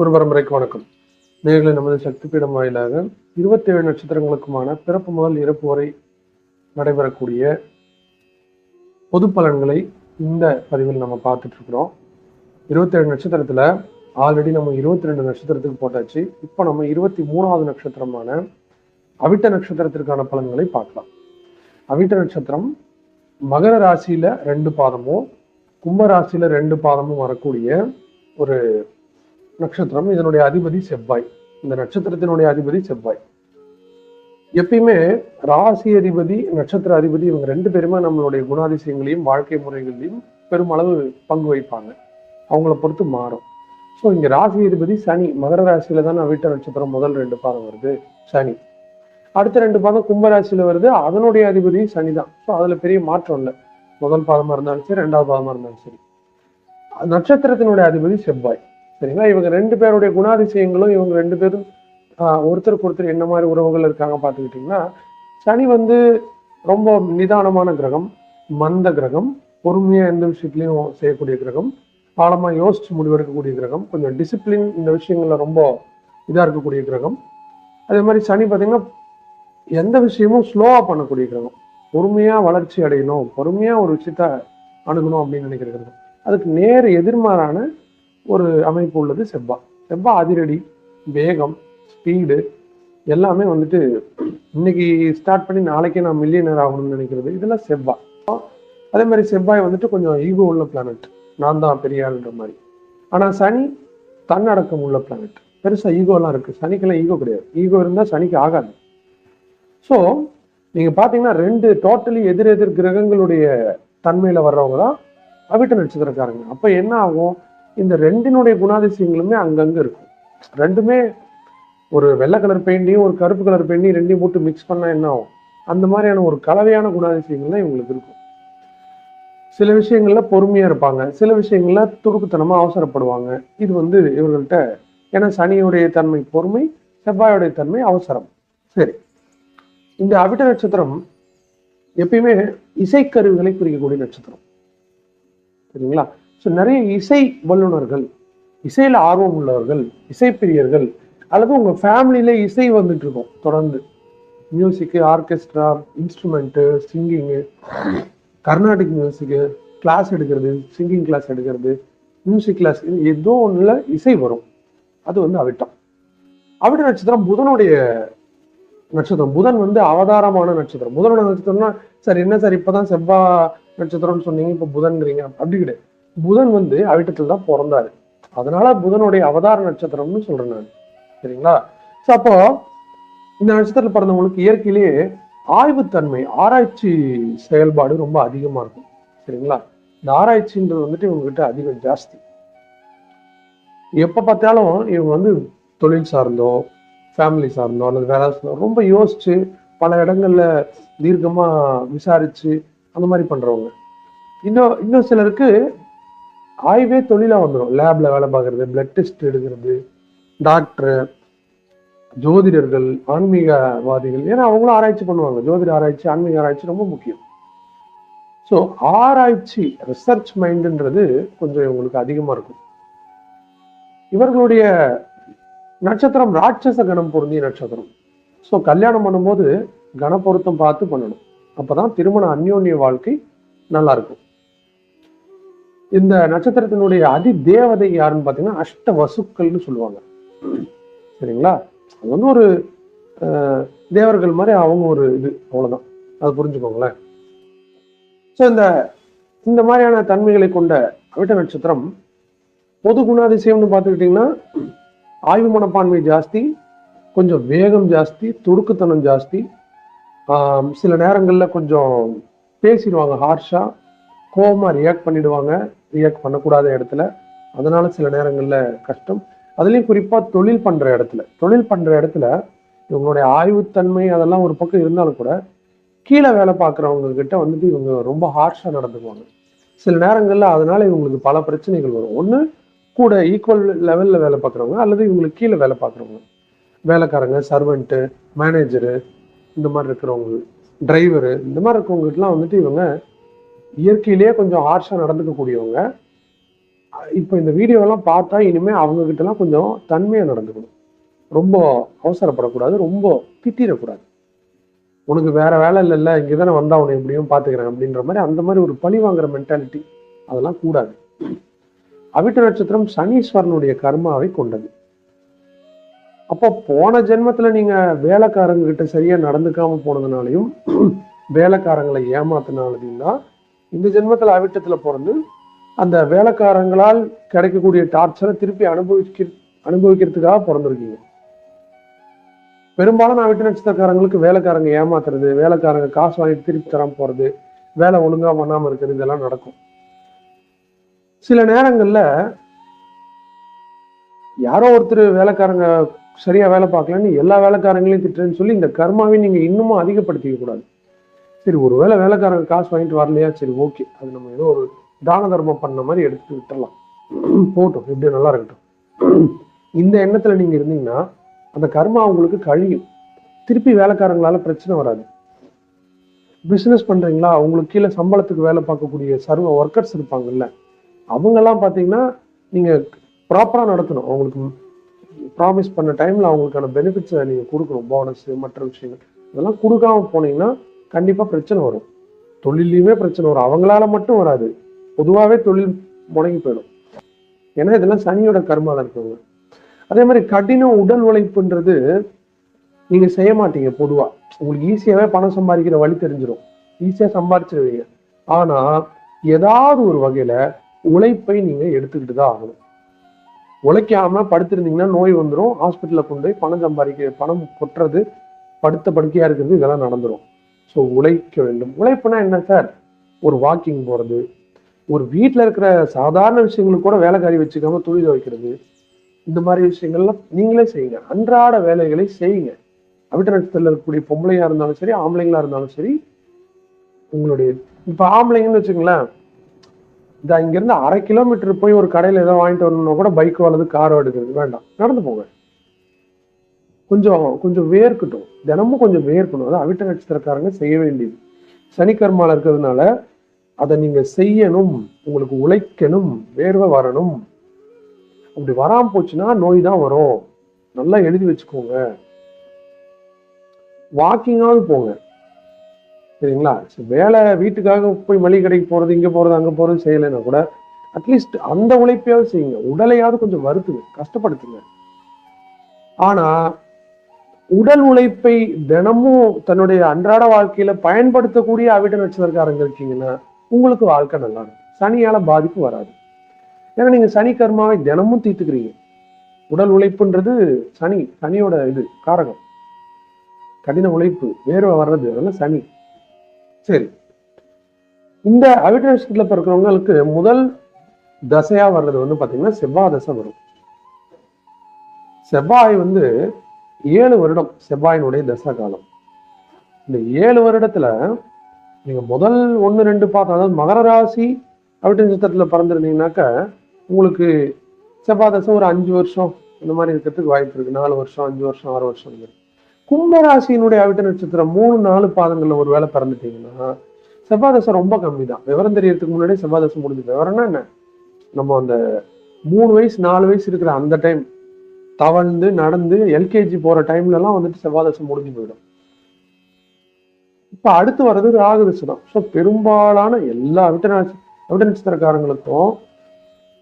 ஒரு பரம்பரைக்கு வணக்கம். நேர்களை நமது சக்தி பீடம் வாயிலாக இருபத்தி ஏழு நட்சத்திரங்களுக்குமான பிறப்பு முதல் இறப்பு வரை நடைபெறக்கூடிய பொது பலன்களை இந்த பதிவில் நம்ம பார்த்துட்டு இருக்கிறோம். இருபத்தேழு நட்சத்திரத்துல ஆல்ரெடி நம்ம இருபத்தி ரெண்டு நட்சத்திரத்துக்கு போட்டாச்சு. இப்போ நம்ம இருபத்தி மூணாவது நட்சத்திரமான அவிட்ட நட்சத்திரத்திற்கான பலன்களை பார்க்கலாம். அவிட்ட நட்சத்திரம் மகர ராசியில ரெண்டு பாதமும் கும்ப ராசியில ரெண்டு பாதமும் வரக்கூடிய ஒரு நட்சத்திரம் இதனுடைய அதிபதி செவ்வாய். இந்த நட்சத்திரத்தினுடைய அதிபதி செவ்வாய். எப்பயுமே ராசி அதிபதி நட்சத்திர அதிபதி இவங்க ரெண்டு பேருமே நம்மளுடைய குணாதிசயங்களையும் வாழ்க்கை முறைகளையும் பெருமளவு பங்கு வைப்பாங்க அவங்கள பொறுத்து மாறும். ஸோ இங்க ராசி அதிபதி சனி. மகர ராசியில தான் வீட்டு நட்சத்திரம் முதல் ரெண்டு பாதம் வருது சனி. அடுத்த ரெண்டு பாதம் கும்பராசியில வருது அதனுடைய அதிபதி சனி தான். ஸோ அதுல பெரிய மாற்றம் இல்லை. முதல் பாதமா இருந்தாலும் சரி ரெண்டாவது பாதமா இருந்தாலும் சரி. நட்சத்திரத்தினுடைய அதிபதி செவ்வாய். சரிங்களா? இவங்க ரெண்டு பேருடைய குணாதிசயங்களும் இவங்க ரெண்டு பேரும் ஒருத்தருக்கு ஒருத்தர் என்ன மாதிரி உறவுகள் இருக்காங்க பார்த்துக்கிட்டிங்கன்னா சனி வந்து ரொம்ப நிதானமான கிரகம் மந்த கிரகம் பொறுமையாக எந்த விஷயத்துலையும் செய்யக்கூடிய கிரகம் ஆழமாக யோசித்து முடிவெடுக்கக்கூடிய கிரகம் கொஞ்சம் டிசிப்ளின் இந்த விஷயங்களில் ரொம்ப இதாக இருக்கக்கூடிய கிரகம். அதே மாதிரி சனி பார்த்தீங்கன்னா எந்த விஷயமும் ஸ்லோவாக பண்ணக்கூடிய கிரகம். பொறுமையாக வளர்ச்சி அடையணும் பொறுமையாக ஒரு விஷயத்த அணுகணும் அப்படின்னு நினைக்கிற கிரகம். அதுக்கு நேர் எதிர்மாறான ஒரு அமைப்பு உள்ளது செவ்வா. செவ்வா அதிரடி வேகம் ஸ்பீடு எல்லாமே வந்துட்டு இன்னைக்கு ஸ்டார்ட் பண்ணி நாளைக்கே நான் மில்லியனர் ஆகணும்னு நினைக்கிறது. இதெல்லாம் செவ்வாய் அதே மாதிரி செவ்வாய் வந்துட்டு கொஞ்சம் ஈகோ உள்ள பிளானட் நான் தான் பெரிய ஆளுன்ற மாதிரி. ஆனால் சனி தன்னடக்கம் உள்ள பிளானட் பெருசாக ஈகோலாம் இருக்குது சனிக்கெல்லாம் ஈகோ கிடையாது. ஈகோ இருந்தால் சனிக்கு ஆகாது. ஸோ நீங்கள் பார்த்தீங்கன்னா ரெண்டு டோட்டலி எதிர் எதிர் கிரகங்களுடைய தன்மையில் வர்றவங்க தான் அவிட்ட நட்சத்திரக்காரங்க. அப்போ என்ன ஆகும்? இந்த ரெண்டினுடைய குணாதிசயங்களுமே அங்கங்க இருக்கும். ரெண்டுமே ஒரு வெள்ளை கலர் பெயிண்டையும் ஒரு கருப்பு கலர் பெயிண்டையும் ரெண்டையும் போட்டு மிக்ஸ் பண்ணால் என்ன ஆகும்? அந்த மாதிரியான ஒரு கலவையான குணாதிசயங்கள் தான் இவங்களுக்கு இருக்கும். சில விஷயங்கள்ல பொறுமையா இருப்பாங்க. சில விஷயங்கள்ல துடுக்குத்தனமா அவசரப்படுவாங்க. இது வந்து இவர்கள்ட்ட ஏன்னா சனியுடைய தன்மை பொறுமை செவ்வாயுடைய தன்மை அவசரம். சரி. இந்த அவிட்ட நட்சத்திரம் எப்பயுமே இசைக்கருவிகளை குறிக்கக்கூடிய நட்சத்திரம். சரிங்களா? ஸோ நிறைய இசை வல்லுநர்கள் இசையில் ஆர்வம் உள்ளவர்கள் இசைப்பிரியர்கள் அல்லது உங்கள் ஃபேமிலியில் இசை வந்துட்டு இருக்கும் தொடர்ந்து. Music orchestra instrument singing Carnatic music class எடுக்கிறது சிங்கிங் கிளாஸ் எடுக்கிறது மியூசிக் கிளாஸ் ஏதோ ஒன்றில் இசை வரும். அது வந்து அவிட்டம். அவிட்ட நட்சத்திரம் புதனுடைய நட்சத்திரம். புதன் வந்து அவதாரமான நட்சத்திரம். புதனோட நட்சத்திரம்னா சார் என்ன சார் இப்போதான் செவ்வாய் நட்சத்திரம்னு சொன்னீங்க இப்போ புதன்ங்கிறீங்க. அப்படி கிடையாது. புதன் வந்து அவிட்டத்தில் தான் பிறந்தாரு. அதனால புதனுடைய அவதார நட்சத்திரம்னு சொல்றேன் நான். சரிங்களா? ஸோ அப்போ இந்த நட்சத்திரத்தில் பிறந்தவங்களுக்கு இயற்கையிலேயே ஆய்வுத்தன்மை ஆராய்ச்சி செயல்பாடு ரொம்ப அதிகமா இருக்கும். சரிங்களா? இந்த ஆராய்ச்சின்றது வந்துட்டு இவங்ககிட்ட அதிகம் ஜாஸ்தி. எப்போ பார்த்தாலும் இவங்க வந்து தொழில் சார்ந்தோ ஃபேமிலி சார்ந்தோ அல்லது வேலை சார்ந்தோ ரொம்ப யோசிச்சு பல இடங்கள்ல தீர்க்கமா விசாரிச்சு அந்த மாதிரி பண்றவங்க. இன்னும் இன்னும் சிலருக்கு ஆய்வே தொழிலா வந்துடும் லேப்ல வேலை பார்க்கறது பிளட் டெஸ்ட் எடுக்கிறது டாக்டர் ஜோதிடர்கள் ஆன்மீகவாதிகள் ஏன்னா அவங்களும் ஆராய்ச்சி பண்ணுவாங்க. ஜோதிட ஆராய்ச்சி ஆன்மீக ஆராய்ச்சி ரொம்ப முக்கியம். ஸோ ஆராய்ச்சி ரிசர்ச் மைண்டுன்றது கொஞ்சம் இவங்களுக்கு அதிகமா இருக்கும். இவர்களுடைய நட்சத்திரம் ராட்சச கணம் பொருந்திய நட்சத்திரம். ஸோ கல்யாணம் பண்ணும்போது கணப்பொருத்தம் பார்த்து பண்ணணும். அப்பதான் திருமண அந்யோன்ய வாழ்க்கை நல்லா இருக்கும். இந்த நட்சத்திரத்தினுடைய அதி தேவதை யாருன்னு பார்த்தீங்கன்னா அஷ்ட வசுக்கள்னு சொல்லுவாங்க. சரிங்களா? அது வந்து ஒரு தேவர்கள் மாதிரி அவங்க ஒரு இது அவ்வளோதான் அது புரிஞ்சுக்கோங்களேன். ஸோ இந்த இந்த மாதிரியான தன்மைகளை கொண்ட அவிட்ட நட்சத்திரம் பொது குணாதிசயம்னு பார்த்துக்கிட்டிங்கன்னா ஆய்வு மனப்பான்மை ஜாஸ்தி கொஞ்சம் வேகம் ஜாஸ்தி துடுக்குத்தனம் ஜாஸ்தி சில நேரங்களில் கொஞ்சம் பேசிடுவாங்க ஹார்ஷாக கோபமாக ரியாக்ட் பண்ணிடுவாங்க. ரியாக்ட் பண்ணக்கூடாத இடத்துல. அதனால சில நேரங்களில் கஷ்டம். அதுலேயும் குறிப்பாக தொழில் பண்ணுற இடத்துல. தொழில் பண்ணுற இடத்துல இவங்களுடைய ஆய்வுத்தன்மை அதெல்லாம் ஒரு பக்கம் இருந்தாலும் கூட கீழே வேலை பார்க்குறவங்க கிட்ட வந்துட்டு இவங்க ரொம்ப ஹார்ஷாக நடந்துக்குவாங்க. சில நேரங்களில் அதனால இவங்களுக்கு பல பிரச்சனைகள் வரும். ஒன்று கூட ஈக்குவல் லெவலில் வேலை பார்க்குறவங்க அல்லது இவங்களுக்கு கீழே வேலை பார்க்குறவங்க. வேலைக்காரங்க சர்வெண்ட்டு மேனேஜரு இந்த மாதிரி இருக்கிறவங்க டிரைவரு இந்த மாதிரி இருக்கிறவங்ககிட்டலாம் வந்துட்டு இவங்க இயற்கையிலேயே கொஞ்சம் ஹார்ஷாக நடந்துக்கக்கூடியவங்க. இப்போ இந்த வீடியோலாம் பார்த்தா இனிமேல் அவங்கக்கிட்டலாம் கொஞ்சம் தன்மையாக நடந்துக்கணும். ரொம்ப அவசரப்படக்கூடாது ரொம்ப திட்டிடக்கூடாது. உனக்கு வேற வேலை இல்லைல்ல இங்கே தானே வந்தால் உன்னை எப்படியும் பார்த்துக்கிறேன் அப்படின்ற மாதிரி அந்த மாதிரி ஒரு பழி வாங்குற மென்டாலிட்டி அதெல்லாம் கூடாது. அவிட்ட நட்சத்திரம் சனீஸ்வரனுடைய கர்மாவை கொண்டது. அப்போ போன ஜென்மத்தில் நீங்கள் வேலைக்காரங்க கிட்ட சரியாக நடந்துக்காமல் போனதுனாலையும் வேலைக்காரங்களை ஏமாத்தினாலையும் தான் இந்த ஜென்மத்துல அவிட்டத்துல பிறந்து அந்த வேலைக்காரங்களால் கிடைக்கக்கூடிய டார்ச்சரை திருப்பி அனுபவிக்க அனுபவிக்கிறதுக்காக பிறந்திருக்கீங்க. பெரும்பாலும் அவிட்ட நட்சத்திரக்காரங்களுக்கு வேலைக்காரங்க ஏமாத்துறது வேலைக்காரங்க காசு வாங்கிட்டு திருப்பி தராம போறது வேலை ஒழுங்கா பண்ணாம இருக்கிறது இதெல்லாம் நடக்கும். சில நேரங்கள்ல யாரோ ஒருத்தர் வேலைக்காரங்க சரியா வேலை பார்க்கலன்னு எல்லா வேலைக்காரங்களையும் திட்டுறேன்னு சொல்லி இந்த கர்மாவை நீங்க இன்னமும் அதிகப்படுத்திக்க கூடாது. சரி ஒருவேளை வேலைக்காரங்க காசு வாங்கிட்டு வரலையா? சரி ஓகே அது நம்ம ஏதோ ஒரு தான தர்மம் பண்ண மாதிரி எடுத்து விட்டுடலாம் போட்டோம். எப்படி நல்லா இருக்கட்டும். இந்த எண்ணத்துல நீங்க இருந்தீங்கன்னா அந்த கர்மா உங்களுக்கு கழியும். திருப்பி வேலைக்காரங்களால பிரச்சனை வராது. பிசினஸ் பண்றீங்களா? உங்களுக்கு கீழே சம்பளத்துக்கு வேலை பார்க்கக்கூடிய சர்வ ஒர்க்கர்ஸ் இருப்பாங்கல்ல. அவங்கெல்லாம் பார்த்தீங்கன்னா நீங்க ப்ராப்பரா நடத்தணும். அவங்களுக்கு ப்ராமிஸ் பண்ண டைம்ல அவங்களுக்கான பெனிஃபிட்ஸை நீங்க கொடுக்கணும். போனஸ் மற்ற விஷயங்கள். இதெல்லாம் கொடுக்காம போனீங்கன்னா கண்டிப்பாக பிரச்சனை வரும். தொழிலையுமே பிரச்சனை வரும். அவங்களால மட்டும் வராது. பொதுவாகவே தொழில் முடங்கி போயிடும். ஏன்னா இதெல்லாம் சனியோட கர்மா தான் இருக்கவங்க. அதே மாதிரி கடின உடல் உழைப்புன்றது நீங்க செய்ய மாட்டீங்க பொதுவா. உங்களுக்கு ஈஸியாவே பணம் சம்பாதிக்கிற வழி தெரிஞ்சிடும் ஈஸியா சம்பாதிச்சிருவீங்க. ஆனா ஏதாவது ஒரு வகையில உழைப்பை நீங்க எடுத்துக்கிட்டு தான் ஆகணும். உழைக்காம படுத்திருந்தீங்கன்னா நோய் வந்துடும் ஹாஸ்பிட்டலில் கொண்டு போய் பணம் சம்பாதிக்க பணம் கொட்டுறது படுத்த படுக்கையா இருக்கிறது இதெல்லாம் நடந்துடும் ஸோ உழைக்க வேண்டும். உழைப்புனா என்ன சார்? ஒரு வாக்கிங் போகிறது ஒரு வீட்டில் இருக்கிற சாதாரண விஷயங்களுக்கு கூட வேலைக்காரி வச்சுக்காம துணி துவைக்கிறது. இந்த மாதிரி விஷயங்கள்லாம் நீங்களே செய்யுங்க. அன்றாட வேலைகளை செய்யுங்க. அவிட்ட நட்சத்திரத்தில் இருக்கக்கூடிய பொம்பளையாக இருந்தாலும் சரி ஆம்பளைங்களா இருந்தாலும் சரி உங்களுடைய இப்போ ஆம்பளைங்கன்னு வச்சுங்களேன் இந்த இங்கேருந்து அரை கிலோமீட்டர் போய் ஒரு கடையில் ஏதோ வாங்கிட்டு வரணும்னா கூட பைக்கோ அல்லது காரோ எடுக்கிறது வேண்டாம். நடந்து போங்க. கொஞ்சம் கொஞ்சம் வேர்க்கட்டும். தினமும் கொஞ்சம் வேர்க்கணும். அதான் அவிட்ட நட்சத்திரக்காரங்க செய்ய வேண்டியது சனிக்கர்மால இருக்கிறதுனால அதை நீங்க செய்யணும் உங்களுக்கு உழைக்கணும் வேர்வை வரணும். அப்படி வராம போச்சுன்னா நோய் தான் வரும். நல்லா எழுதி வச்சுக்கோங்க. வாக்கிங்காவது போங்க. சரிங்களா? வேலை வீட்டுக்காக போய் மளிகை கடைக்கு போறது இங்க போறது அங்க போறது செய்யலைன்னா கூட அட்லீஸ்ட் அந்த உழைப்பையாவது செய்யுங்க. உடலையாவது கொஞ்சம் வருத்துங்க. கஷ்டப்படுத்துங்க. ஆனா உடல் உழைப்பை தினமும் தன்னுடைய அன்றாட வாழ்க்கையில பயன்படுத்தக்கூடிய அவிட்ட நட்சத்திரக்காரங்க இருக்கீங்கன்னா உங்களுக்கு வாழ்க்கை நல்லா இருக்கும் சனியால பாதிப்பு வராது. ஏன்னா நீங்க சனி கர்மாவை தினமும் தீர்த்துக்கிறீங்க. உடல் உழைப்புன்றது சனி சனியோட இது காரகம். கடின உழைப்பு வேர்வை வர்றது அதெல்லாம் சனி. சரி. இந்த அவிட்ட நட்சத்திரத்துல பிறக்கிறவங்களுக்கு முதல் தசையா வர்றது வந்து பாத்தீங்கன்னா செவ்வாய் தசை வரும். செவ்வாய் வந்து ஏழு வருடம் செவ்வாயினுடைய தசகாலம். இந்த ஏழு வருடத்துல நீங்க முதல் ஒன்று ரெண்டு பார்த்தா அதாவது மகர ராசி அப்படின்னு நட்சத்திரத்துல பிறந்திருந்தீங்கன்னாக்க உங்களுக்கு செவ்வாய் தசை ஒரு அஞ்சு வருஷம் இந்த மாதிரி இருக்கிறதுக்கு வாய்ப்பு இருக்கு. நாலு வருஷம் அஞ்சு வருஷம் ஆறு வருஷம் கும்பராசியினுடைய அவிட்ட நட்சத்திரம் மூணு நாலு பாதங்கள்ல ஒரு வேலை பிறந்துட்டீங்கன்னா செவ்வாய் ரொம்ப கம்மி தான் விவரம் தெரியறதுக்கு முன்னாடி செவ்வாய் தசை முடிஞ்சு விவரம்னா என்ன? நம்ம அந்த மூணு வயசு நாலு வயசு இருக்கிற அந்த டைம் தவழ்ந்து நடந்து எல்கேஜி போற டைம்லலாம் வந்துட்டு செவ்வாய் முடிஞ்சு போயிடும். இப்ப அடுத்து வர்றது ராகு தான் ஸோ பெரும்பாலான எல்லா அவிட்ட நட்ச-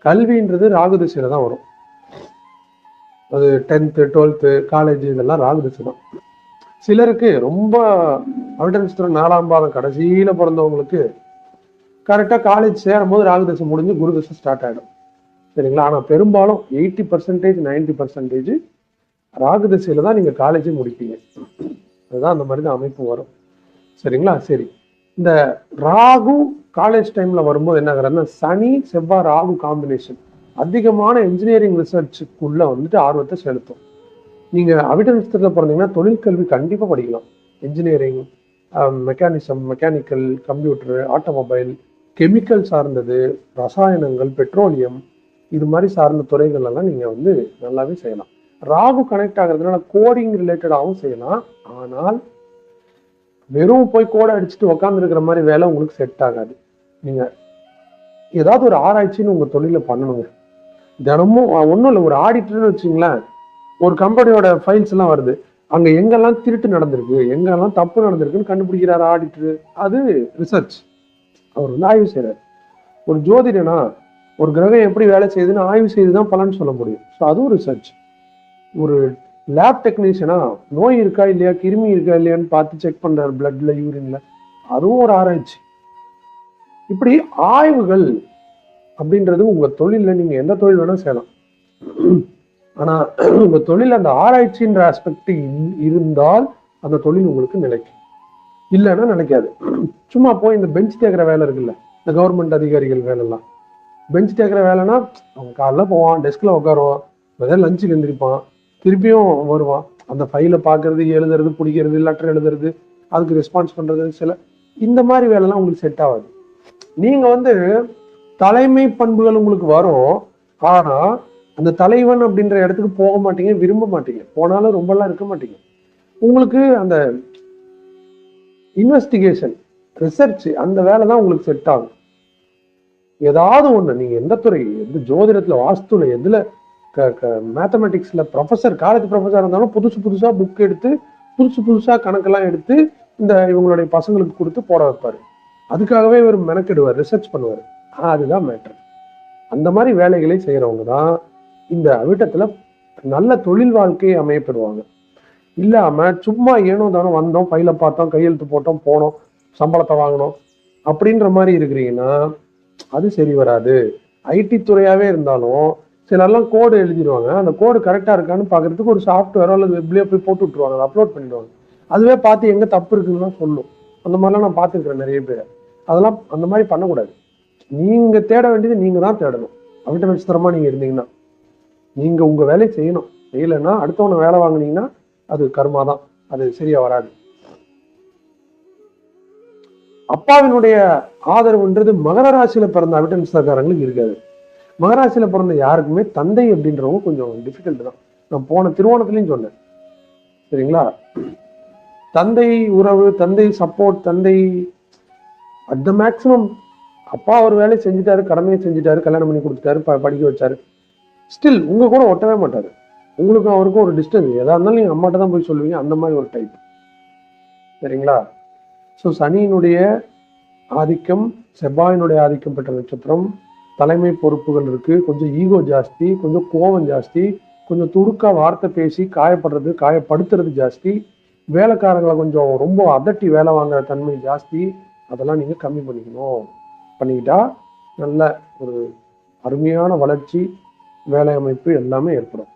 கல்வின்றது ராகுதிசையில தான் வரும். அது டென்த்து டுவெல்த்து காலேஜ் இதெல்லாம் ராகுதிசை தான் சிலருக்கு ரொம்ப அவிட்டநட்சத்திரம் நாலாம் பாதம் கடைசியில பிறந்தவங்களுக்கு கரெக்டாக காலேஜ் சேரும் போது முடிஞ்சு குருதிசை ஸ்டார்ட் ஆகிடும் சரிங்களா? ஆனால் பெரும்பாலும் eighty percentage ninety percentage Rahu திசையில் தான் நீங்கள் காலேஜே முடிப்பீங்க. அதுதான் அந்த மாதிரி தான் அமைப்பு வரும். சரிங்களா? சரி. இந்த ராகு காலேஜ் டைம்ல வரும்போது என்ன ஆகுறதுன்னா சனி செவ்வாய் ராகு காம்பினேஷன் அதிகமான இன்ஜினியரிங் ரிசர்ச்சுக்குள்ளே வந்துட்டு ஆர்வத்தை செலுத்தும். நீங்கள் அவிட்ட நட்சத்திரத்தில் பிறந்தீங்கன்னா தொழிற்கல்வி கண்டிப்பாக படிக்கலாம். Engineering mechanism mechanical computer automobile chemical சார்ந்தது ரசாயனங்கள் பெட்ரோலியம் இது மாதிரி சார்ந்த துறைகள் எல்லாம் நீங்க வந்து நல்லாவே செய்யலாம். ராகு கனெக்ட் ஆகிறதுனால கோடிங் ரிலேட்டடாகவும் செய்யலாம். ஆனால் வெறும் போய் கோடை அடிச்சுட்டு உக்காந்துருக்கிற மாதிரி வேலை உங்களுக்கு செட் ஆகாது. நீங்க ஏதாவது ஒரு ஆராய்ச்சின்னு உங்க தொழில பண்ணணுங்க. தினமும் ஒன்றும் இல்லை ஒரு ஆடிட்டர்னு வச்சுங்களேன். ஒரு கம்பெனியோட ஃபைல்ஸ் எல்லாம் வருது. அங்க எங்கெல்லாம் திருட்டு நடந்திருக்கு எங்கெல்லாம் தப்பு நடந்திருக்குன்னு கண்டுபிடிக்கிறார் ஆடிட்டர் அது ரிசர்ச் அவர் வந்து ஆய்வு செய்யறாரு ஒரு ஜோதிடனா ஒரு கிரகம் எப்படி வேலை செய்யுதுன்னு ஆய்வு செய்து தான் பலன் சொல்ல முடியும். ஸோ அதுவும் ரிசர்ச் ஒரு லேப் டெக்னீஷியனா நோய் இருக்கா இல்லையா கிருமி இருக்கா இல்லையான்னு பார்த்து செக் பண்றாரு பிளட்ல யூரின்ல அதுவும் ஒரு ஆராய்ச்சி. இப்படி ஆய்வுகள் அப்படின்றது உங்க தொழில நீங்க எந்த தொழில் வேணா செய்யலாம். ஆனா உங்க தொழில் அந்த ஆராய்ச்சின்ற ஆஸ்பெக்ட் இருந்தால் அந்த தொழில் உங்களுக்கு நிலைக்கும். இல்லைன்னா நினைக்காது சும்மா போய் இந்த பெஞ்ச் தேக்கிற வேலை இருக்குல்ல இந்த கவர்மெண்ட் அதிகாரிகள் வேலைலாம். பெஞ்ச் தேக்கிற வேலைன்னா அவன் காலைல போவான் டெஸ்க்ல உட்காருவான் ஏதாவது லஞ்சுக்கு எழுந்திருப்பான் திருப்பியும் வருவான். அந்த ஃபைலை பார்க்கறது எழுதுறது பிடிக்கிறது லெட்டர் எழுதுறது அதுக்கு ரெஸ்பான்ஸ் பண்ணுறது சில இந்த மாதிரி வேலைலாம் உங்களுக்கு செட் ஆகாது. நீங்கள் வந்து தலைமை பண்புகள் உங்களுக்கு வரும். ஆனால் அந்த தலைவன் அப்படின்ற இடத்துக்கு போக மாட்டீங்க விரும்ப மாட்டீங்க. போனாலும் ரொம்பலாம் இருக்க மாட்டீங்க. உங்களுக்கு அந்த இன்வெஸ்டிகேஷன் ரிசர்ச் அந்த வேலை தான் உங்களுக்கு செட் ஆகும். ஏதாவது ஒன்று நீங்கள் எந்த துறை எந்த ஜோதிடத்தில் வாஸ்துல க மேத்தமெட்டிக்ஸில் ப்ரொஃபஸர் காலேஜ் ப்ரொஃபஸர் இருந்தாலும் புதுசு புதுசாக புக் எடுத்து புதுசு புதுசாக கணக்கெல்லாம் எடுத்து இந்த இவங்களுடைய பசங்களுக்கு கொடுத்து போட வைப்பார். அதுக்காகவே இவர் மெனக்கெடுவார் ரிசர்ச் பண்ணுவார். அதுதான் மேட்டர் அந்த மாதிரி வேலைகளை செய்கிறவங்க தான் இந்த அவிட்டத்தில் நல்ல தொழில் வாழ்க்கையை அமையப்படுவாங்க இல்லாமல் சும்மா ஏனோ தானோ வந்தோம் பையில பார்த்தோம் கையெழுத்து போட்டோம் போனோம் சம்பளத்தை வாங்கினோம் அப்படின்ற மாதிரி இருக்கிறீங்கன்னா அது சரி வராது. ஐடி துறையாகவே இருந்தாலும் சிலர்லாம் கோடு எழுதிடுவாங்க. அந்த கோடு கரெக்டாக இருக்கான்னு பார்க்கறதுக்கு ஒரு சாஃப்ட்வேரோ அல்லது வெப்லேயோ போய் போட்டு விட்ருவாங்க அதை அப்லோட் பண்ணிடுவாங்க. அதுவே பார்த்து எங்கே தப்பு இருக்குன்னு சொல்லும். அந்த மாதிரிலாம் நான் பார்த்துருக்குறேன் நிறைய பேர். அதெல்லாம் அந்த மாதிரி பண்ணக்கூடாது. நீங்கள் தேட வேண்டியது நீங்கள் தான் தேடணும். அவட்ட விசித்திரமாக நீங்கள் இருந்தீங்கன்னா. நீங்கள் உங்கள் வேலையை செய்யணும். செய்யலைன்னா அடுத்தவனை வேலை வாங்கினீங்கன்னா அது கர்மா தான் அது சரியாக வராது. அப்பாவினுடைய ஆதரவுன்றது மகர ராசியில பிறந்த அவிட்ட இருக்காது. மகராசியில பிறந்த யாருக்குமே தந்தை அப்படின்றவங்க கொஞ்சம் டிஃபிகல்ட் தான். நான் போன திருவோணத்துலயும் சொன்னேன். சரிங்களா? தந்தை உறவு தந்தை சப்போர்ட் தந்தை அட் த மேக்சிமம் அப்பா ஒரு வேலையை செஞ்சுட்டாரு கடமையை செஞ்சுட்டாரு கல்யாணம் பண்ணி கொடுத்துட்டாரு ப- படிக்க வச்சாரு. ஸ்டில் உங்க கூட ஒட்டவே மாட்டாரு. உங்களுக்கும் அவருக்கும் ஒரு டிஸ்டன்ஸ் எதா இருந்தாலும் நீங்க அம்மாட்ட தான் போய் சொல்லுவீங்க. அந்த மாதிரி ஒரு டைப் சரிங்களா? ஸோ சனியினுடைய ஆதிக்கம் செவ்வாயினுடைய ஆதிக்கம் பெற்ற நட்சத்திரம் தலைமை பொறுப்புகள் இருக்கு. கொஞ்சம் ஈகோ ஜாஸ்தி கொஞ்சம் கோபம் ஜாஸ்தி கொஞ்சம் துடுக்கா வார்த்தை பேசி காயப்படுறது காயப்படுத்துறது ஜாஸ்தி. வேலைக்காரங்களை கொஞ்சம் ரொம்ப அதட்டி வேலை வாங்குற தன்மை ஜாஸ்தி. அதெல்லாம் நீங்கள் கம்மி பண்ணிக்கணும். பண்ணிக்கிட்டா நல்ல ஒரு அருமையான வளர்ச்சி வேலை அமைப்பு எல்லாமே ஏற்படும்.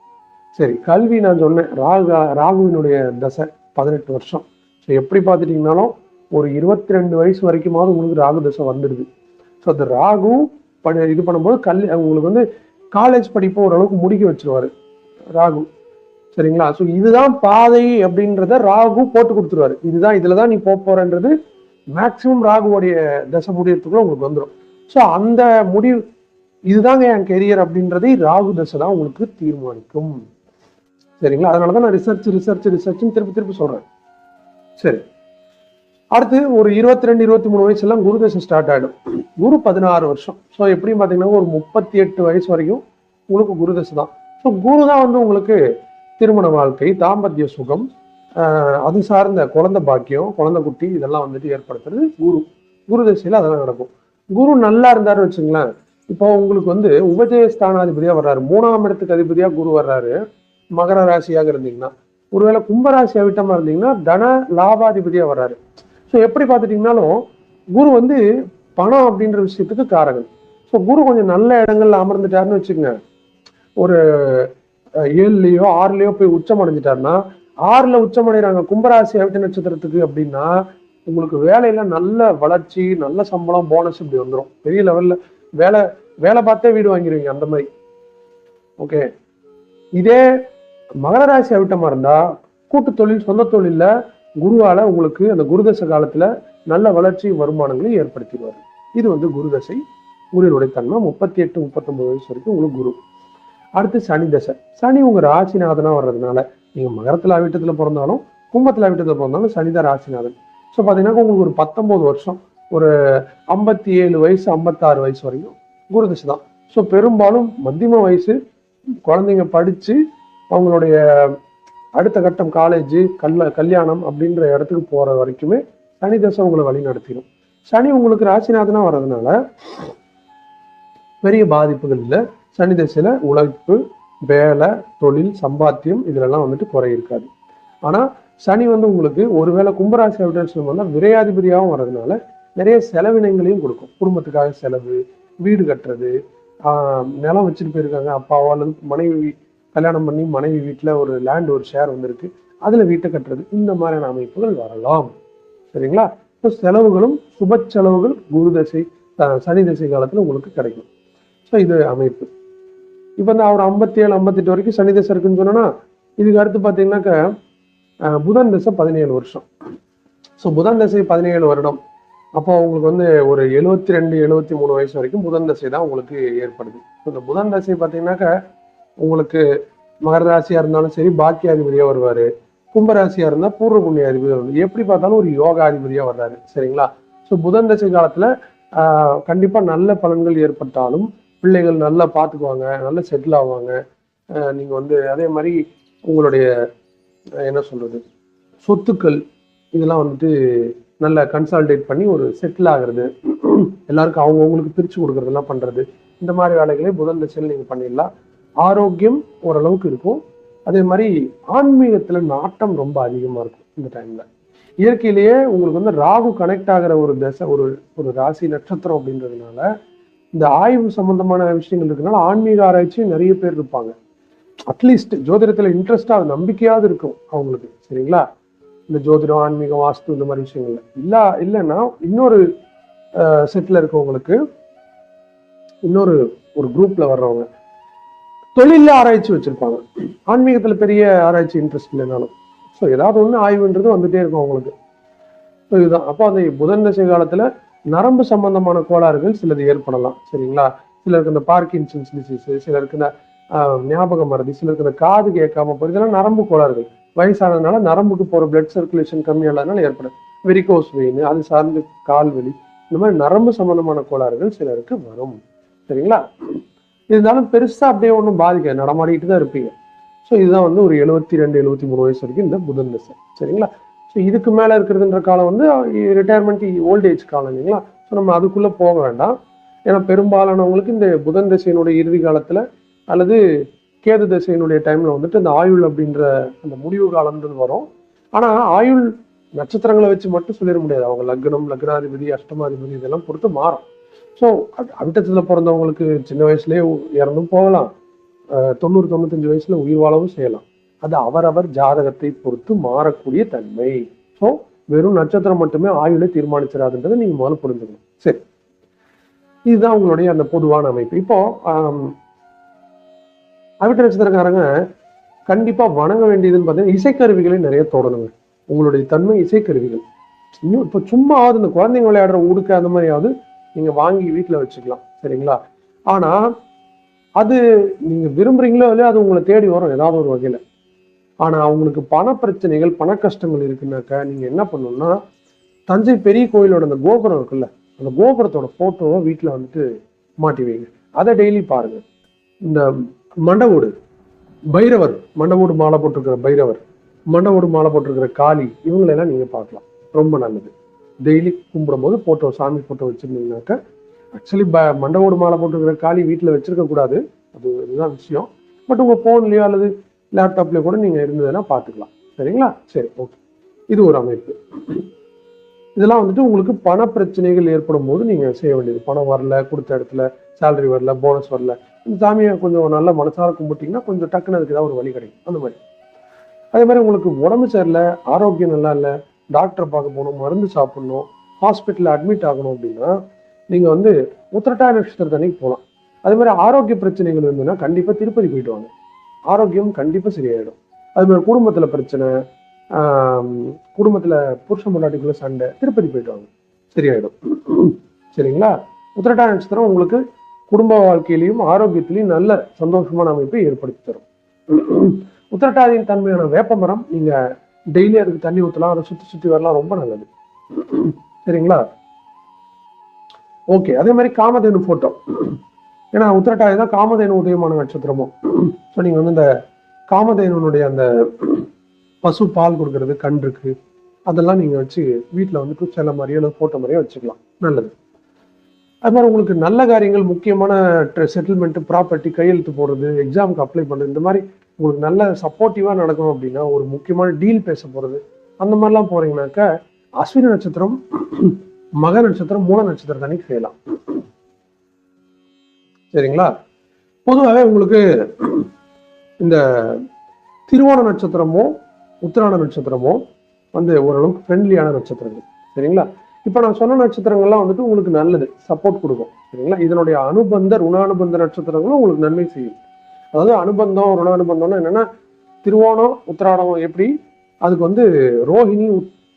சரி கல்வி நான் சொன்னேன். ராகு ராகுவினுடைய தசை பதினெட்டு வருஷம். ஸோ எப்படி பார்த்துட்டிங்கனாலும் ஒரு இருபத்தி ரெண்டு வயசு வரைக்குமாவது உங்களுக்கு ராகு தசை வந்துடுது. ஸோ அந்த ராகு படி இது பண்ணும்போது கல்வி உங்களுக்கு வந்து காலேஜ் படிப்பு ஓரளவுக்கு முடிக்க வச்சிருவாரு ராகு. சரிங்களா? ஸோ இதுதான் பாதை அப்படின்றத ராகு போட்டு கொடுத்துருவாரு. இதுதான் இதில் தான் நீ போக போறன்றது. மேக்சிமம் ராகுவோடைய தசை முடியறதுக்குள்ள உங்களுக்கு வந்துடும் ஸோ அந்த முடிவு இதுதாங்க என் கெரியர் அப்படின்றதை ராகு தசை தான் உங்களுக்கு தீர்மானிக்கும். சரிங்களா? அதனால தான் நான் ரிசர்ச் ரிசர்ச் ரிசர்ச்னு திருப்பி திருப்பி சொல்கிறேன் சரி. அடுத்து ஒரு இருபத்தி ரெண்டு இருபத்தி மூணு வயசுலாம் குரு தசை ஸ்டார்ட் ஆயிடும். குரு பதினாறு வருஷம். ஸோ எப்படியும் பார்த்தீங்கன்னா ஒரு முப்பத்தி எட்டு வயசு வரைக்கும் உங்களுக்கு குரு தசை தான். ஸோ குரு தான் வந்து உங்களுக்கு திருமண வாழ்க்கை தாம்பத்திய சுகம் அது சார்ந்த குழந்தை பாக்கியம் குழந்தை குட்டி இதெல்லாம் வந்துட்டு ஏற்படுத்துறது குரு. குருதசையில் அதெல்லாம் நடக்கும். குரு நல்லா இருந்தாருன்னு வச்சுங்களேன் இப்போ உங்களுக்கு வந்து உபஜய ஸ்தானாதிபதியாக வர்றாரு. மூணாம் இடத்துக்கு அதிபதியாக குரு வர்றாரு. மகர ராசியாக இருந்தீங்கன்னா ஒருவேளை கும்பராசி அவிட்டமாக இருந்தீங்கன்னா தன லாபாதிபதியாக வர்றாரு. ஸோ எப்படி பார்த்துட்டிங்கனாலும் குரு வந்து பணம் அப்படின்ற விஷயத்துக்கு காரகன். ஸோ குரு கொஞ்சம் நல்ல இடங்கள்ல அமர்ந்துட்டாருன்னு வச்சுக்கோங்க. ஒரு ஏழுலையோ ஆறுலையோ போய் உச்சம் அடைஞ்சிட்டாருன்னா ஆறுல உச்சம் அடைகிறாங்க கும்பராசி அவிட்ட நட்சத்திரத்துக்கு அப்படின்னா உங்களுக்கு வேலையில நல்ல வளர்ச்சி நல்ல சம்பளம் போனஸ் இப்படி வந்துடும் பெரிய லெவல்ல வேலை வேலை பார்த்தே வீடு வாங்கிடுவீங்க அந்த மாதிரி. ஓகே இதே மகர ராசி அவிட்டமா இருந்தா கூட்டு தொழில் சொந்த தொழிலில் குருவால உங்களுக்கு அந்த குருதசை காலத்துல நல்ல வளர்ச்சி வருமானங்களை ஏற்படுத்திடுவார். இது வந்து குருதசை குருவினுடைய தன்மை. முப்பத்தி எட்டு முப்பத்தொன்பது வயசு வரைக்கும் உங்களுக்கு குரு. அடுத்து சனி தசை. சனி உங்க ராசிநாதனா வர்றதுனால நீங்க மகரத்துல வீட்டத்தில் பிறந்தாலும் கும்பத்துல அவிட்டத்துல பிறந்தாலும் சனிதான் ராசிநாதன். ஸோ பாத்தீங்கன்னா உங்களுக்கு ஒரு பத்தொன்பது வருஷம் ஒரு ஐம்பத்தி ஏழு வயசு ஐம்பத்தாறு வயசு வரைக்கும் குருதசை தான். ஸோ பெரும்பாலும் மத்தியம வயசு குழந்தைங்க படிச்சு அவங்களுடைய அடுத்த கட்டம் காலேஜ் கல்ல கல்யாணம் அப்படின்ற இடத்துக்கு போற வரைக்குமே சனி தசை உங்களை வழி நடத்திடும் சனி உங்களுக்கு ராசிநாதனா வர்றதுனால பெரிய பாதிப்புகள் இல்லை. சனி தசையில் உழைப்பு வேலை தொழில் சம்பாத்தியம் இதிலெல்லாம் வந்துட்டு குறை இருக்காது. ஆனா சனி வந்து உங்களுக்கு ஒருவேளை கும்பராசி அப்படின்னு வந்தால் விரையாதிபதியாகவும் வர்றதுனால நிறைய செலவினங்களையும் கொடுக்கும். குடும்பத்துக்காக செலவு வீடு கட்டுறது ஆஹ் நிலம் வச்சுட்டு போயிருக்காங்க அப்பாவோ அல்லது மனைவி கல்யாணம் பண்ணி மனைவி வீட்டில் ஒரு லேண்ட் ஒரு ஷேர் வந்திருக்கு. அதில் வீட்டை கட்டுறது. இந்த மாதிரியான அமைப்புகள் வரலாம். சரிங்களா? இப்போ செலவுகளும் சுப செலவுகள் குரு தசை சனி தசை காலத்தில் உங்களுக்கு கிடைக்கும். ஸோ இது அமைப்பு. இப்போ இந்த அவர் ஐம்பத்தி ஏழு ஐம்பத்தெட்டு வரைக்கும் சனி தசை இருக்குன்னு சொன்னோன்னா இதுக்கு அடுத்து பார்த்தீங்கன்னாக்கா புதன் தசை பதினேழு வருஷம். ஸோ புதன் தசை பதினேழு வருடம். அப்போ உங்களுக்கு வந்து ஒரு எழுவத்தி ரெண்டு எழுவத்தி மூணு வயசு வரைக்கும் புதன் தசை தான் உங்களுக்கு ஏற்படுது. இந்த புதன் தசை பார்த்தீங்கன்னாக்கா உங்களுக்கு மகர ராசியா இருந்தாலும் சரி பாக்கியாதிபதியா வருவாரு. கும்பராசியா இருந்தா பூர்வ புண்ணியாதிபதியா வருவாரு. எப்படி பார்த்தாலும் ஒரு யோகாதிபதியா வர்றாரு. சரிங்களா? ஸோ புதன் தசை காலத்துல கண்டிப்பா நல்ல பலன்கள் ஏற்பட்டாலும் பிள்ளைகள் நல்லா பார்த்துக்குவாங்க நல்லா செட்டில் ஆவாங்க. நீங்க வந்து அதே மாதிரி உங்களுடைய என்ன சொல்றது சொத்துக்கள் இதெல்லாம் வந்துட்டு நல்லா கன்சால்டேட் பண்ணி ஒரு செட்டில் ஆகுறது. எல்லாருக்கும் அவங்கவுங்களுக்கு பிரித்து கொடுக்குறதெல்லாம் பண்ணுறது இந்த மாதிரி வேலைகளை புதன் தசையில் நீங்கள் பண்ணிடலாம். ஆரோக்கியம் ஓரளவுக்கு இருக்கும். அதே மாதிரி ஆன்மீகத்தில் நாட்டம் ரொம்ப அதிகமாக இருக்கும் இந்த டைம்ல இயற்கையிலேயே உங்களுக்கு வந்து ராகு கனெக்ட் ஆகிற ஒரு தசை ஒரு ஒரு ராசி நட்சத்திரம் அப்படின்றதுனால இந்த ஆய்வு சம்பந்தமான விஷயங்கள் இருக்கனால ஆன்மீக ஆராய்ச்சி நிறைய பேர் இருப்பாங்க. அட்லீஸ்ட் ஜோதிடத்தில் இன்ட்ரெஸ்டா நம்பிக்கையாவது இருக்கும் அவங்களுக்கு சரிங்களா? இந்த ஜோதிடம் ஆன்மீகம் வாஸ்து இந்த மாதிரி விஷயங்கள்ல. இல்லா இல்லைன்னா இன்னொரு செட்ல இருக்கவங்களுக்கு இன்னொரு ஒரு குரூப்ல வர்றவங்க தொழில ஆராய்ச்சி வச்சிருப்பாங்க. ஆன்மீகத்தில் பெரிய ஆராய்ச்சி இன்ட்ரெஸ்ட் இல்லைனாலும் ஸோ ஏதாவது ஒண்ணு ஆய்வுன்றது வந்துட்டே இருக்கும் அவங்களுக்கு. ஸோ இதுதான். அப்போ அந்த புதன் தசை காலத்துல நரம்பு சம்பந்தமான கோளாறுகள் சிலது ஏற்படலாம். சரிங்களா? சிலருக்கு இந்த பார்க்கின்சன்ஸ் டிசீஸு சிலருக்கு இந்த ஆஹ், ஞாபக மறதி சிலருக்கு இந்த காது கேட்காம போகிறது இதெல்லாம் நரம்பு கோளாறுகள். வயசானதுனால நரம்புக்கு போகிற பிளட் சர்க்குலேஷன் கம்மியானதுனால ஏற்படும். வெரிகோஸ் வெயின் அது சார்ந்து கால் வலி. இந்த மாதிரி நரம்பு சம்பந்தமான கோளாறுகள் சிலருக்கு வரும். சரிங்களா? இருந்தாலும் பெருசாக அப்படியே ஒன்றும் பாதிக்க நடமாடிக்கிட்டு தான் இருப்பீங்க. ஸோ இதுதான் வந்து ஒரு எழுபத்தி ரெண்டு எழுபத்தி மூணு வயசு வரைக்கும் இந்த புதன் தசை. சரிங்களா? ஸோ இதுக்கு மேலே இருக்கிறதுன்ற காலம் வந்து ரிட்டையர்மெண்ட் ஓல்டேஜ் காலம் இல்லைங்களா? ஸோ நம்ம அதுக்குள்ளே போக வேண்டாம். ஏன்னா பெரும்பாலானவங்களுக்கு இந்த புதன் திசையினுடைய இறுதி காலத்தில் அல்லது கேது தசையினுடைய டைமில் வந்துட்டு இந்த ஆயுள் அப்படின்ற அந்த முடிவு காலம்ன்றது வரும். ஆனால் ஆயுள் நட்சத்திரங்களை வச்சு மட்டும் சொல்லிட முடியாது. அவங்க லக்னம் லக்னாதிபதி அஷ்டமாதிபதி இதெல்லாம் பொறுத்து மாறும். ஸோ அவிட்டத்தில் பிறந்தவங்களுக்கு சின்ன வயசுலேயே இறந்தும் போகலாம். தொண்ணூறு தொண்ணூத்தஞ்சு வயசுல உயிர் வாழவும் செய்யலாம். அது அவரவர் ஜாதகத்தை பொறுத்து மாறக்கூடிய தன்மை. ஸோ வெறும் நட்சத்திரம் மட்டுமே ஆயுளை தீர்மானிச்சிடாதுன்றதை நீங்க முதல்ல புரிஞ்சுக்கணும். சரி. இதுதான் உங்களுடைய அந்த பொதுவான அமைப்பு. இப்போ அவிட்ட நட்சத்திரக்காரங்க கண்டிப்பா வணங்க வேண்டியதுன்னு பார்த்தீங்கன்னா இசைக்கருவிகளை நிறைய தொடணுங்க. உங்களுடைய தன்மை இசைக்கருவிகள். இன்னும் இப்போ சும்மாவது இந்த குழந்தைங்க விளையாடுற உடுக்க அந்த மாதிரியாவது நீங்கள் வாங்கி வீட்டில் வச்சுக்கலாம் சரிங்களா? ஆனால் அது நீங்கள் விரும்புகிறீங்களோ இல்லையோ அது உங்களை தேடி வரும் ஏதாவது ஒரு வகையில். ஆனால் அவங்களுக்கு பண பிரச்சனைகள் பண கஷ்டங்கள் இருக்குன்னாக்கா நீங்கள் என்ன பண்ணணும்னா தஞ்சை பெரிய கோயிலோட அந்த கோபுரம் இருக்குல்ல அந்த கோபுரத்தோட ஃபோட்டோவை வீட்டில் வந்துட்டு மாட்டி வைங்க. அதை டெய்லி பாருங்கள் இந்த மண்டவோடு பைரவர் மண்டவோடு மாலை போட்டிருக்கிற பைரவர் மண்டவோடு மாலை போட்டிருக்கிற காளி இவங்களெல்லாம் நீங்கள் பார்க்கலாம். ரொம்ப நல்லது. டெய்லி கும்பிடும்போது போட்டோ சாமி போட்டோ வச்சிருந்தீங்கன்னாக்கா ஆக்சுவலி ப மண்டபோடு மாலை போட்டுருக்கிற காளி வீட்டில் வச்சுருக்கக்கூடாது அது இதுதான் விஷயம். பட் உங்கள் ஃபோன்லேயோ அல்லது லேப்டாப்லேயோ கூட நீங்கள் இருந்ததுன்னா பார்த்துக்கலாம் சரிங்களா? சரி ஓகே இது ஒரு அமைப்பு. இதெல்லாம் வந்துட்டு உங்களுக்கு பண பிரச்சனைகள் ஏற்படும் போது நீங்கள் செய்ய வேண்டியது. பணம் வரல கொடுத்த இடத்துல சேலரி வரல போனஸ் வரல. இந்த சாமியை கொஞ்சம் நல்ல மனசார கும்பிட்டீங்கன்னா கொஞ்சம் டக்குன்னு அதுக்கு ஏதாவது ஒரு வழி கிடைக்கும். அந்த மாதிரி. அதே மாதிரி உங்களுக்கு உடம்பு சரியில்லை ஆரோக்கியம் நல்லா இல்லை டாக்டரை பார்க்க போகணும் மருந்து சாப்பிட்ணும் ஹாஸ்பிட்டலில் அட்மிட் ஆகணும் அப்படின்னா நீங்கள் வந்து உத்திரட்டாய நட்சத்திரத்தன்னைக்கு போகலாம். அதே மாதிரி ஆரோக்கிய பிரச்சனைகள் இருந்ததுன்னா கண்டிப்பாக திருப்பதி போயிட்டு வாங்க. ஆரோக்கியம் கண்டிப்பாக சரியாயிடும். அது மாதிரி குடும்பத்தில் பிரச்சனை குடும்பத்தில் புருஷ முன்னாடிக்குள்ள சண்டை திருப்பதி போயிட்டு வாங்க. சரியாயிடும். சரிங்களா? உத்திரட்டாய நட்சத்திரம் உங்களுக்கு குடும்ப வாழ்க்கையிலையும் ஆரோக்கியத்திலையும் நல்ல சந்தோஷமான அமைப்பை ஏற்படுத்தி தரும். உத்திரட்டாதியின் தன்மையான வேப்பமரம் நீங்கள் டெய்லி அதுக்கு தண்ணி ஊற்றலாம் அதை சுற்றி சுற்றி வரலாம். ரொம்ப நல்லது. சரிங்களா? ஓகே. அதே மாதிரி காமதேனு ஃபோட்டோ ஏன்னா உத்திரட்டாதி தான் காமதேனு உதயமான நட்சத்திரமும் ஸோ நீங்கள் வந்து இந்த காமதேனுடைய அந்த பசு பால் கொடுக்கறது கன்றுக்கு அதெல்லாம் நீங்கள் வச்சு வீட்டில் வந்துட்டு செல்ல மாதிரியோ இல்லை ஃபோட்டோ மாதிரியோ வச்சுக்கலாம். நல்லது. அது மாதிரி உங்களுக்கு நல்ல காரியங்கள் முக்கியமான செட்டில்மெண்ட் ப்ராப்பர்ட்டி கையெழுத்து போடுறது எக்ஸாமுக்கு அப்ளை பண்ணுறது இந்த மாதிரி உங்களுக்கு நல்ல சப்போர்ட்டிவாக நடக்கணும் அப்படின்னா ஒரு முக்கியமான டீல் பேச போகிறது அந்த மாதிரிலாம் போறீங்கன்னாக்கா அஸ்வினி நட்சத்திரம் மக நட்சத்திரம் மூல நட்சத்திரம் அன்னைக்கு செய்யலாம். சரிங்களா? பொதுவாகவே உங்களுக்கு இந்த திருவோண நட்சத்திரமோ உத்திராட நட்சத்திரமோ வந்து ஓரளவுக்கு ஃப்ரெண்ட்லியான நட்சத்திரங்கள். சரிங்களா? இப்போ நான் சொன்ன நட்சத்திரங்கள்லாம் வந்துட்டு உங்களுக்கு நல்லது சப்போர்ட் கொடுக்கும். சரிங்களா? இதனுடைய அனுபந்த ருணானுபந்த நட்சத்திரங்களும் உங்களுக்கு நன்மை செய்யும். அதாவது அனுபந்தம் ருண அனுபந்தம்னா என்னன்னா திருவோணம் உத்திராடம் எப்படி? அதுக்கு வந்து ரோஹிணி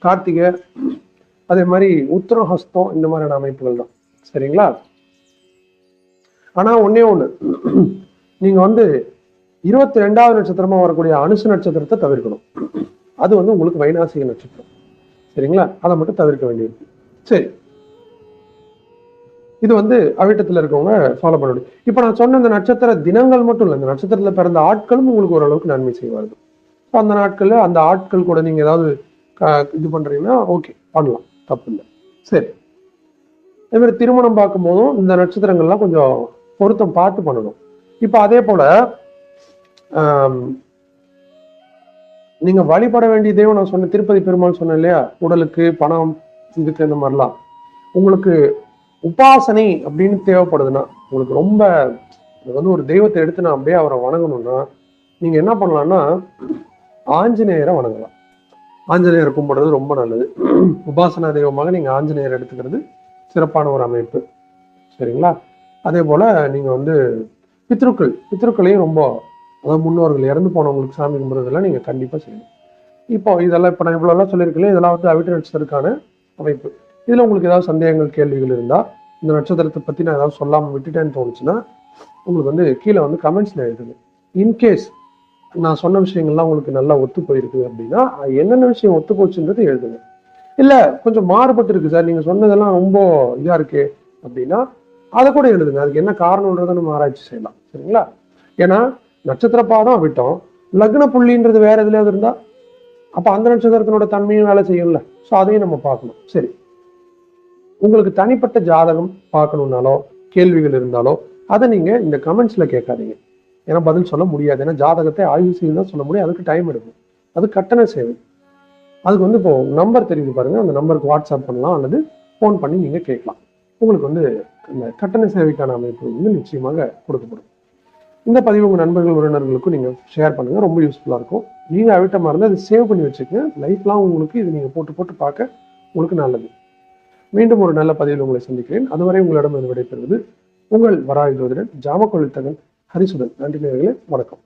கார்த்திகை அதே மாதிரி உத்தரஹஸ்தம் இந்த மாதிரியான அமைப்புகள் தான். சரிங்களா? ஆனால் ஒண்ணே ஒன்று நீங்க வந்து இருபத்தி ரெண்டாவது நட்சத்திரமா வரக்கூடிய அனுசு நட்சத்திரத்தை தவிர்க்கணும். அது வந்து உங்களுக்கு வைநாசிக நட்சத்திரம். சரிங்களா? அதை மட்டும் தவிர்க்க வேண்டியிருக்கு சரி. இது வந்து அவிட்டத்தில் இருக்கவங்க ஃபாலோ பண்ண முடியும். இப்போ நான் சொன்ன இந்த நட்சத்திர தினங்கள் மட்டும் இல்லை இந்த நட்சத்திரத்தில் பிறந்த ஆட்களும் உங்களுக்கு ஓரளவுக்கு நன்மை செய்வார்கள். ஸோ அந்த நாட்களில் அந்த ஆட்கள் கூட நீங்க ஏதாவது க- இது பண்ணுறீங்கன்னா ஓகே பண்ணலாம். தப்பு இல்லை சரி. அதே மாதிரி திருமணம் பார்க்கும்போதும் இந்த நட்சத்திரங்கள்லாம் கொஞ்சம் பொருத்தம் பார்த்து பண்ணணும். இப்போ அதே போல நீங்கள் வழிபட வேண்டிய தெய்வம் நான் சொன்னேன் திருப்பதி பெருமாள் சொன்னேன் இல்லையா? உடலுக்கு பணம் இதுக்கு இந்த மாதிரிலாம். உங்களுக்கு உபாசனை அப்படின்னு தேவைப்படுதுன்னா உங்களுக்கு ரொம்ப வந்து ஒரு தெய்வத்தை எடுத்து நான் அப்படியே அவரை வணங்கணும்னா நீங்க என்ன பண்ணலாம்னா ஆஞ்சநேயரை வணங்கலாம். ஆஞ்சநேயர் கும்பிடுறது ரொம்ப நல்லது. உபாசனா தெய்வமாக நீங்க ஆஞ்சநேயர் எடுத்துக்கிறது சிறப்பான ஒரு அமைப்பு. சரிங்களா? அதே போல நீங்க வந்து பித்ருக்கள் பித்ருக்களையும் ரொம்ப அதாவது முன்னோர்கள் இறந்து போனவங்களுக்கு சாமி கும்பிட்றதெல்லாம் நீங்க கண்டிப்பா செய்யணும். இப்போ இதெல்லாம் இப்போ நான் இவ்வளோலாம் சொல்லியிருக்கேன் இதெல்லாம் வந்து அவிட்ட அமைப்பு. இதில் உங்களுக்கு ஏதாவது சந்தேகங்கள் கேள்விகள் இருந்தால் இந்த நட்சத்திரத்தை பத்தி நான் ஏதாவது சொல்லாமல் விட்டுட்டேன்னு தோணுச்சுன்னா உங்களுக்கு வந்து கீழே வந்து கமெண்ட்ஸில் எழுதுங்க. இன்கேஸ் நான் சொன்ன விஷயங்கள்லாம் உங்களுக்கு நல்லா ஒத்து போயிருக்கு அப்படின்னா என்னென்ன விஷயம் ஒத்து போச்சுன்றது எழுதுங்க. இல்லை கொஞ்சம் மாறுபட்டு இருக்கு சார். நீங்க சொன்னதெல்லாம் ரொம்ப இதாக இருக்கு அப்படின்னா அதை கூட எழுதுங்க. அதுக்கு என்ன காரணம்ன்றதை நம்ம ஆராய்ச்சி செய்யலாம். சரிங்களா? ஏன்னா நட்சத்திர பாதம் விட்டோம். லக்ன புள்ளின்றது வேற எதுலையாவது இருந்தா அப்போ அந்த நட்சத்திரத்தினோட தன்மையும் வேலை செய்யும்ல. ஸோ அதையும் நம்ம பார்க்கணும். சரி. உங்களுக்கு தனிப்பட்ட ஜாதகம் பார்க்கணுன்னாலோ கேள்விகள் இருந்தாலோ அதை நீங்கள் இந்த கமெண்ட்ஸ்ல கேட்காதீங்க. ஏன்னா பதில் சொல்ல முடியாது. ஏன்னா ஜாதகத்தை ஆய்வு செய்து தான் சொல்ல முடியும். அதுக்கு டைம் எடுக்கும். அது கட்டண சேவை. அதுக்கு வந்து இப்போ நம்பர் தெரியுது பாருங்க. அந்த நம்பருக்கு வாட்ஸ்அப் பண்ணலாம். அல்லது ஃபோன் பண்ணி நீங்கள் கேட்கலாம். உங்களுக்கு வந்து இந்த கட்டண சேவைக்கான அமைப்பு வந்து நிச்சயமாக கொடுக்கப்படும். இந்த பதிவு உங்கள் நண்பர்கள் உறவினர்களுக்கும் நீங்கள் ஷேர் பண்ணுங்க. ரொம்ப யூஸ்ஃபுல்லாக இருக்கும். நீங்கள் அவிட்டமாக இருந்தால் அதை சேவ் பண்ணி வச்சுக்கோங்க. லைஃப்லாம் உங்களுக்கு இது நீங்கள் போட்டு போட்டு பார்க்க உங்களுக்கு நல்லது. மீண்டும் ஒரு நல்ல பதிவில் உங்களை சந்திக்கிறேன். அதுவரை உங்களிடம் விடைபெறுவது உங்கள் வராயுதோதரன் ஜாமக்கொழித்தகன் ஹரிசுதன். நன்றி நேர்களே வணக்கம்.